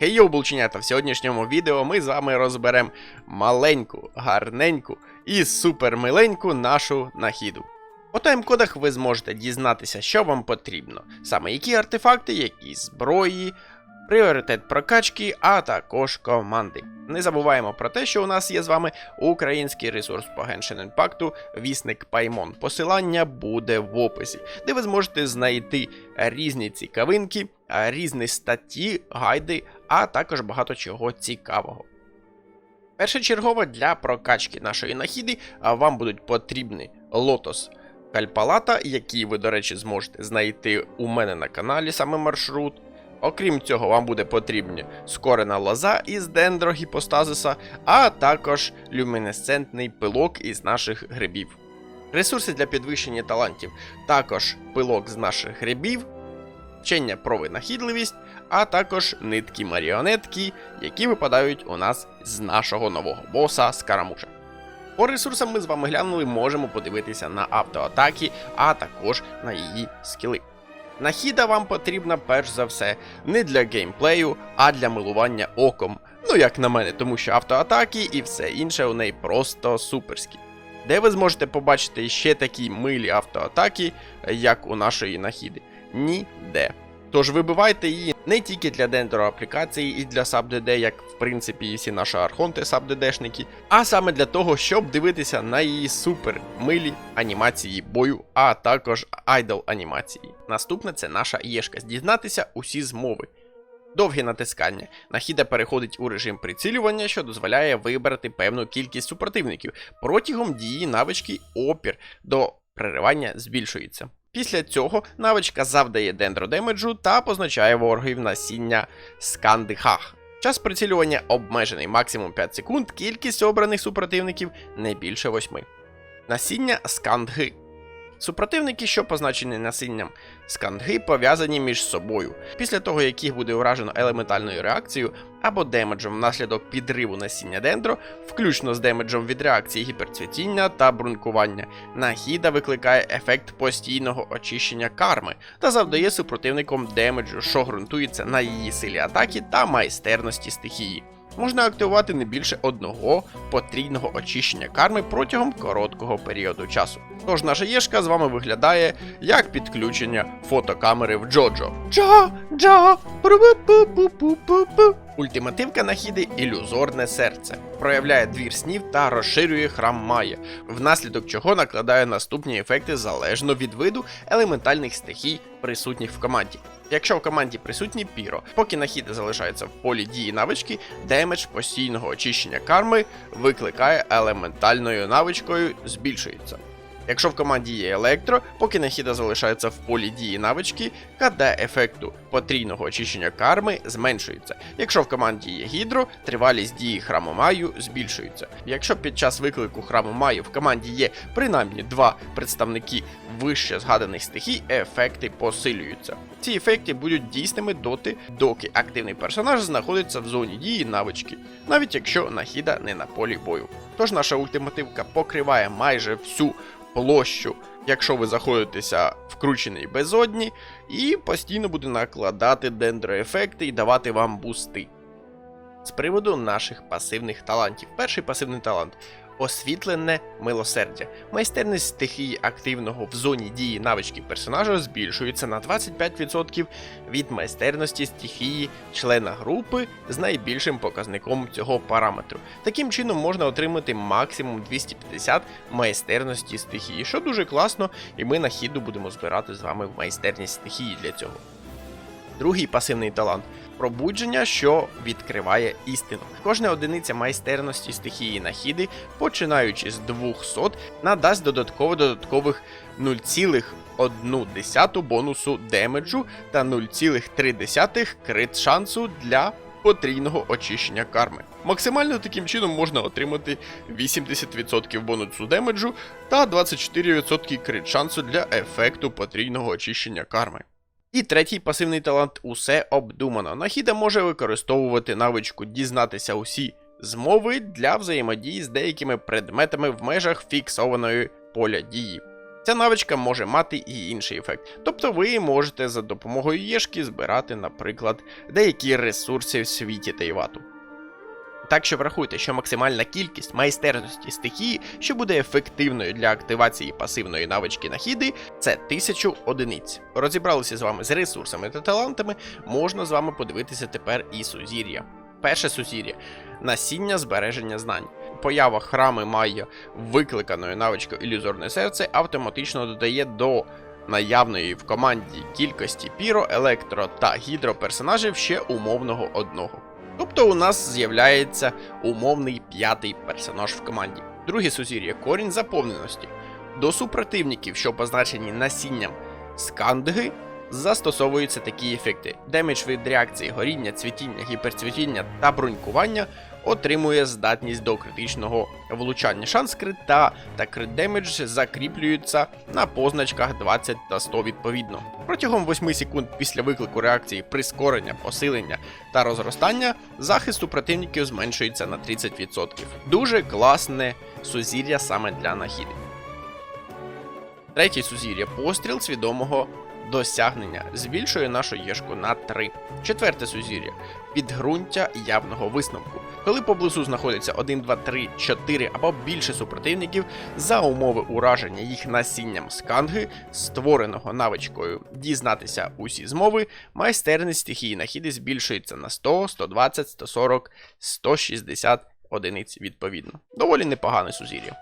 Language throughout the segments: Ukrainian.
Хей йоу, булченята, в сьогоднішньому відео ми з вами розберемо маленьку, гарненьку і супермиленьку нашу нахіду. У тайм-кодах ви зможете дізнатися, що вам потрібно, саме які артефакти, які зброї, пріоритет прокачки, а також команди. Не забуваємо про те, що у нас є з вами український ресурс по Genshin Impact, вісник Паймон. Посилання буде в описі, де ви зможете знайти різні цікавинки, різні статті, гайди, а також багато чого цікавого. Першочергово для прокачки нашої нахіди вам будуть потрібні лотос Кальпалата, який ви, до речі, зможете знайти у мене на каналі саме маршрут. Окрім цього, вам буде потрібна скорена лоза із дендрогіпостазиса, а також люмінесцентний пилок із наших грибів. Ресурси для підвищення талантів, також пилок з наших грибів, вчення про винахідливість, а також нитки маріонетки, які випадають у нас з нашого нового боса Скарамуша. По ресурсам ми з вами глянули, можемо подивитися на автоатаки, а також на її скіли. Нахіда вам потрібна перш за все не для геймплею, а для милування оком. Ну як на мене, тому що автоатаки і все інше у неї просто суперські. Де ви зможете побачити ще такі милі автоатаки, як у нашої нахіди? Ніде. Тож вибивайте її не тільки для дендро аплікації і для SubDD, як в принципі і всі наші архонти SubDD-шники, а саме для того, щоб дивитися на її супер милі анімації бою, а також айдол анімації. Наступне це наша єшка. Дізнатися усі змови. Довге натискання. Нахіда переходить у режим прицілювання, що дозволяє вибрати певну кількість супротивників. Протягом дії навички опір до переривання збільшується. Після цього навичка завдає дендродемеджу та позначає ворогів насіння скандихах. Час прицілювання обмежений максимум 5 секунд, кількість обраних супротивників не більше 8. Насіння скандги. Супротивники, що позначені насінням скандги, пов'язані між собою. Після того, як їх буде уражено елементальною реакцією або демеджем внаслідок підриву насіння дендро, включно з демеджем від реакції гіперцвітіння та брункування, нахіда викликає ефект постійного очищення карми та завдає супротивникам демеджу, що ґрунтується на її силі атаки та майстерності стихії. Можна активувати не більше одного потрійного очищення карми протягом короткого періоду часу. Тож наша єшка з вами виглядає як підключення фотокамери в Джоджо. Джо, Джо, пу-пу-пу-пу-пу-пу. Ультимативка нахіди ілюзорне серце, проявляє двір снів та розширює храм Майя, внаслідок чого накладає наступні ефекти залежно від виду елементальних стихій, присутніх в команді. Якщо в команді присутній піро, поки нахіда залишається в полі дії навички, демедж постійного очищення карми викликає елементальною навичкою збільшується. Якщо в команді є електро, поки нахіда залишається в полі дії навички, КД ефекту потрійного очищення карми зменшується. Якщо в команді є гідро, тривалість дії храму Маю збільшується. Якщо під час виклику храму Маю в команді є принаймні два представники вище згаданих стихій, ефекти посилюються. Ці ефекти будуть дійсними доти, доки активний персонаж знаходиться в зоні дії навички, навіть якщо нахіда не на полі бою. Тож наша ультимативка покриває майже всю площу, якщо ви знаходитеся вкручений безодні, і постійно буде накладати дендроефекти і давати вам бусти. З приводу наших пасивних талантів. Перший пасивний талант освітлене милосердя. Майстерність стихії активного в зоні дії навички персонажа збільшується на 25% від майстерності стихії члена групи з найбільшим показником цього параметру. Таким чином можна отримати максимум 250 майстерності стихії, що дуже класно, і ми на хіду будемо збирати з вами майстерність стихії для цього. Другий пасивний талант пробудження, що відкриває істину. Кожна одиниця майстерності стихії нахіди, починаючи з 200, надасть додатково додаткових 0,1 бонусу демеджу та 0,3 крит шансу для потрійного очищення карми. Максимально таким чином можна отримати 80% бонусу демеджу та 24% крит шансу для ефекту потрійного очищення карми. І третій пасивний талант усе обдумано. Нахіда може використовувати навичку дізнатися усі змови для взаємодії з деякими предметами в межах фіксованої поля дії. Ця навичка може мати і інший ефект. Тобто ви можете за допомогою єшки збирати, наприклад, деякі ресурси в світі Тейвату. Так що врахуйте, що максимальна кількість майстерності стихії, що буде ефективною для активації пасивної навички нахіди, це 1000 одиниць. Розібралися з вами з ресурсами та талантами, можна з вами подивитися тепер і сузір'я. Перше сузір'я насіння збереження знань. Поява храми Майя викликаною навичкою ілюзорне серце автоматично додає до наявної в команді кількості піро, електро та гідроперсонажів ще умовного одного. Тобто у нас з'являється умовний п'ятий персонаж в команді. Друге сузір'я корінь заповненості. До супротивників, що позначені насінням скандги, застосовуються такі ефекти. Демедж від реакції горіння, цвітіння, гіперцвітіння та брунькування отримує здатність до критичного влучання. Шанс крита та крит демедж закріплюються на позначках 20 та 100 відповідно. Протягом 8 секунд після виклику реакції прискорення, посилення та розростання захист супротивників зменшується на 30%. Дуже класне сузір'я саме для нахіди. Третє сузір'я постріл свідомого досягнення збільшує нашу єшку на 3. Четверте сузір'я підґрунтя явного висновку. Коли поблизу знаходиться 1, 2, 3, 4 або більше супротивників, за умови ураження їх насінням сканги, створеного навичкою дізнатися усі змови, майстерність стихії нахіди збільшується на 100, 120, 140, 160 одиниць відповідно. Доволі непогане сузір'я.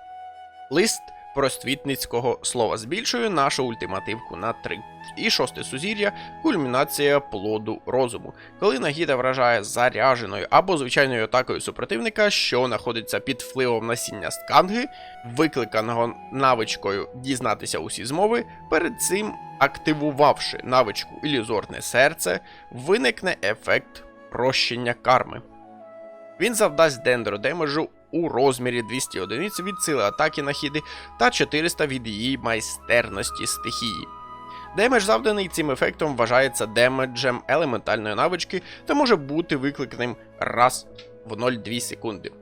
Лист просвітницького слова збільшує нашу ультимативку на 3. І шосте сузір'я кульмінація плоду розуму. Коли нагіда вражає заряженою або звичайною атакою супротивника, що знаходиться під впливом насіння сканги, викликаного навичкою дізнатися усі змови, перед цим активувавши навичку ілюзорне серце, виникне ефект прощення карми. Він завдасть дендро демеджу у розмірі 200 одиниць від сили атаки нахіди та 400 від її майстерності стихії. Демедж, завданий цим ефектом, вважається демеджем елементальної навички та може бути викликаним раз в 0,2 секунди.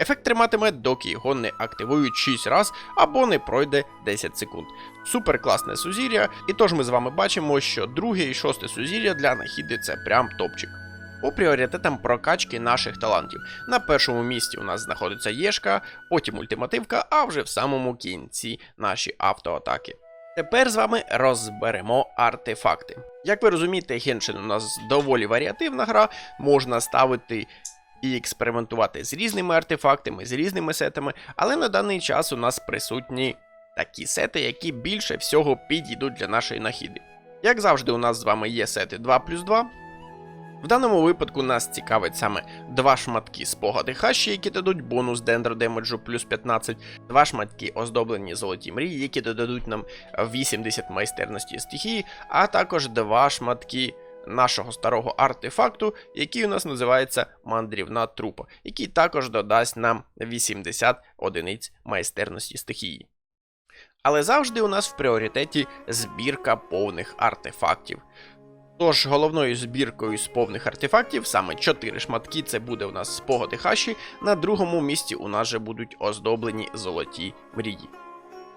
Ефект триматиме, доки його не активують 6 раз або не пройде 10 секунд. Супер класне сузір'я, і тож ми з вами бачимо, що друге і шосте сузір'я для нахіди це прям топчик. По пріоритетам прокачки наших талантів. На першому місці у нас знаходиться Єшка, потім ультимативка, а вже в самому кінці наші автоатаки. Тепер з вами розберемо артефакти. Як ви розумієте, Геншин у нас доволі варіативна гра, можна ставити і експериментувати з різними артефактами, з різними сетами, але на даний час у нас присутні такі сети, які більше всього підійдуть для нашої нахіди. Як завжди, у нас з вами є сети 2 плюс 2. В даному випадку нас цікавить саме два шматки спогади хащі, які дадуть бонус дендро демеджу плюс 15, два шматки оздоблені золоті мрії, які додадуть нам 80 майстерності стихії, а також два шматки нашого старого артефакту, який у нас називається мандрівна трупа, який також додасть нам 80 одиниць майстерності стихії. Але завжди у нас в пріоритеті збірка повних артефактів. Тож головною збіркою з повних артефактів, саме 4 шматки, це буде у нас спогади хаші. На другому місці у нас же будуть оздоблені золоті мрії.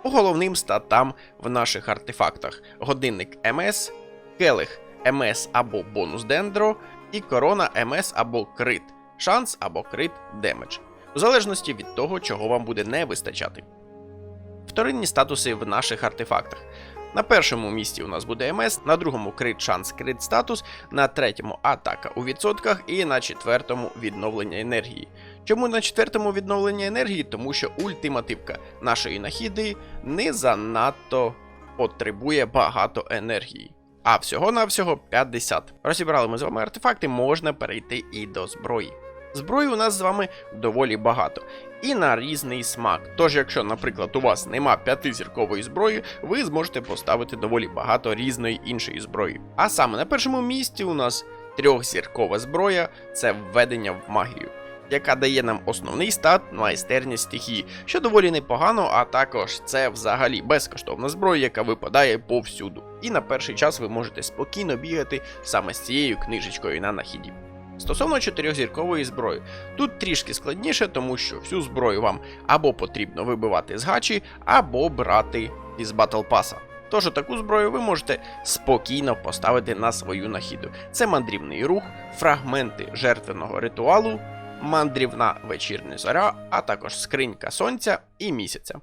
Головним статам в наших артефактах: годинник МС, келих МС або бонус дендро, і корона МС або крит, шанс або крит демедж, у залежності від того, чого вам буде не вистачати. Вторинні статуси в наших артефактах. На першому місці у нас буде МС, на другому крит шанс крит статус, на третьому атака у відсотках і на четвертому відновлення енергії. Чому на четвертому відновлення енергії? Тому що ультимативка нашої нахіди не занадто потребує багато енергії. А всього-навсього 50. Розібрали ми з вами артефакти, можна перейти і до зброї. Зброї у нас з вами доволі багато. І на різний смак. Тож, якщо, наприклад, у вас нема п'ятизіркової зброї, ви зможете поставити доволі багато різної іншої зброї. А саме на першому місці у нас трьохзіркова зброя це введення в магію, яка дає нам основний стат майстерність стихії, що доволі непогано, а також це взагалі безкоштовна зброя, яка випадає повсюду. І на перший час ви можете спокійно бігати саме з цією книжечкою на нахіді. Стосовно чотирьохзіркової зброї, тут трішки складніше, тому що всю зброю вам або потрібно вибивати з гачі, або брати із Battle Pass. Тож таку зброю ви можете спокійно поставити на свою нахіду. Це мандрівний рух, фрагменти жертвеного ритуалу, мандрівна вечірня зоря, а також скринька сонця і місяця.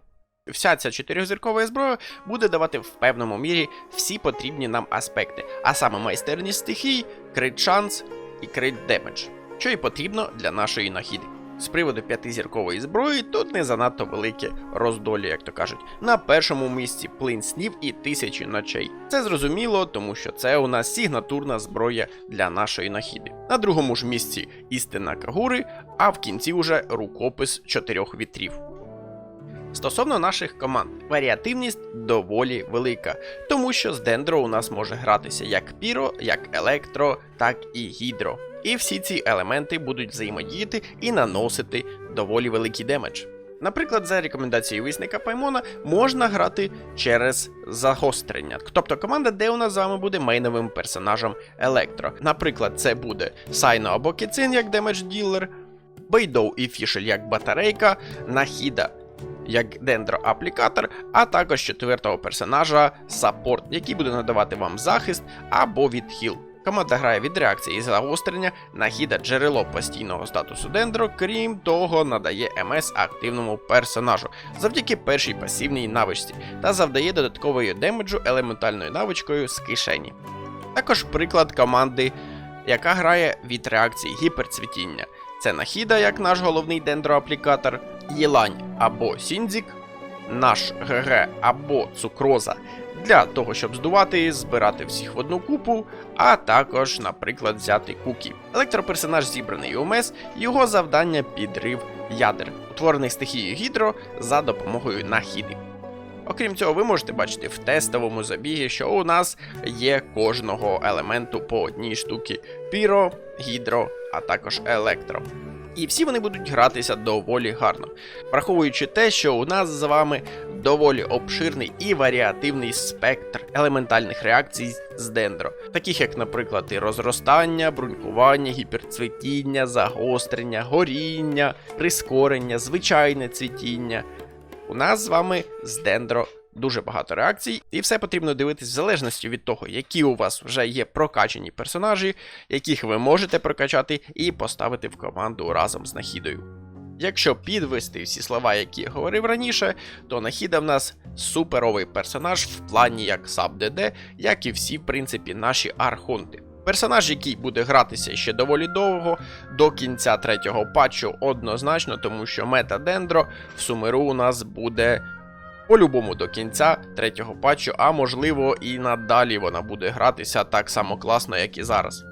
Вся ця чотирьохзіркова зброя буде давати в певному мірі всі потрібні нам аспекти, а саме майстерність стихій, крит шанс і крит демедж, що і потрібно для нашої нахіди. З приводу п'ятизіркової зброї тут не занадто велике роздолі, як то кажуть. На першому місці плин снів і тисячі ночей. Це зрозуміло, тому що це у нас сигнатурна зброя для нашої нахіди. На другому ж місці істина Кагури, а в кінці уже рукопис чотирьох вітрів. Стосовно наших команд, варіативність доволі велика, тому що з Дендро у нас може гратися як Піро, як Електро, так і Гідро. І всі ці елементи будуть взаємодіяти і наносити доволі великий демедж. Наприклад, за рекомендацією висника Паймона можна грати через загострення. Тобто команда, де у нас з вами буде мейновим персонажем Електро. Наприклад, це буде Сайно або Кіцин як демедж ділер, Бейдоу і Фішель як батарейка, Нахіда як дендроаплікатор, а також четвертого персонажа Саппорт, який буде надавати вам захист або відхил. Команда грає від реакції і загострення, нахіда джерело постійного статусу дендро, крім того, надає МС активному персонажу завдяки першій пасивній навичці та завдає додаткової демеджу елементальною навичкою з кишені. Також приклад команди, яка грає від реакції гіперцвітіння. Це Нахіда як наш головний дендроаплікатор, Єлань або Сіндзік, наш ГГ або Цукроза для того, щоб здувати, збирати всіх в одну купу, а також, наприклад, взяти кукі. Електроперсонаж зібраний у МЕС, його завдання підрив ядер, утворених стихією гідро за допомогою нахіди. Окрім цього, ви можете бачити в тестовому забігі, що у нас є кожного елементу по одній штуці: піро, гідро, а також електро. І всі вони будуть гратися доволі гарно, враховуючи те, що у нас з вами доволі обширний і варіативний спектр елементальних реакцій з дендро, таких як, наприклад, і розростання, брунькування, гіперцвітіння, загострення, горіння, прискорення, звичайне цвітіння. У нас з вами з дендро дуже багато реакцій, і все потрібно дивитись в залежності від того, які у вас вже є прокачані персонажі, яких ви можете прокачати і поставити в команду разом з нахідою. Якщо підвести всі слова, які я говорив раніше, то Нахіда в нас суперовий персонаж в плані як саб ДД, як і всі, в принципі, наші архонти. Персонаж, який буде гратися ще доволі довго, до кінця третього патчу однозначно, тому що мета Дендро в Сумеру у нас буде по-любому до кінця третього патчу, а можливо і надалі вона буде гратися так само класно, як і зараз.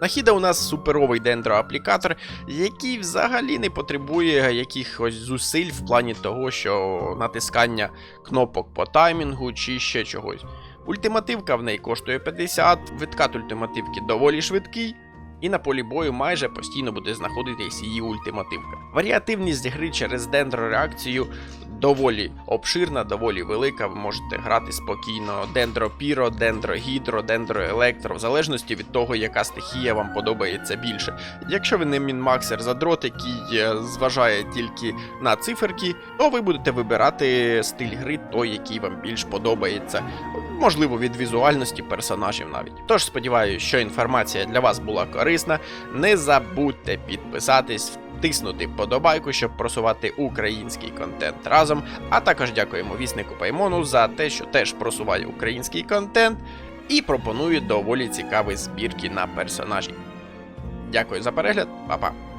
Нахіда у нас суперовий дендроаплікатор, який взагалі не потребує якихось зусиль в плані того, що натискання кнопок по таймінгу чи ще чогось. Ультимативка в неї коштує 50, відкат ультимативки доволі швидкий, і на полі бою майже постійно буде знаходитись її ультимативка. Варіативність гри через дендро-реакцію доволі обширна, доволі велика. Ви можете грати спокійно дендро піро, дендро гідро, дендро в залежності від того, яка стихія вам подобається більше. Якщо ви не мінмаксер задрот, який е, зважає тільки на циферки, то ви будете вибирати стиль гри, той, який вам більш подобається. Можливо, від візуальності персонажів навіть. Тож сподіваюся, що інформація для вас була корисна. Не забудьте підписатись, тиснути подобайку, щоб просувати український контент разом. А також дякуємо віснику Паймону за те, що теж просуває український контент і пропонує доволі цікаві збірки на персонажі. Дякую за перегляд, па-па!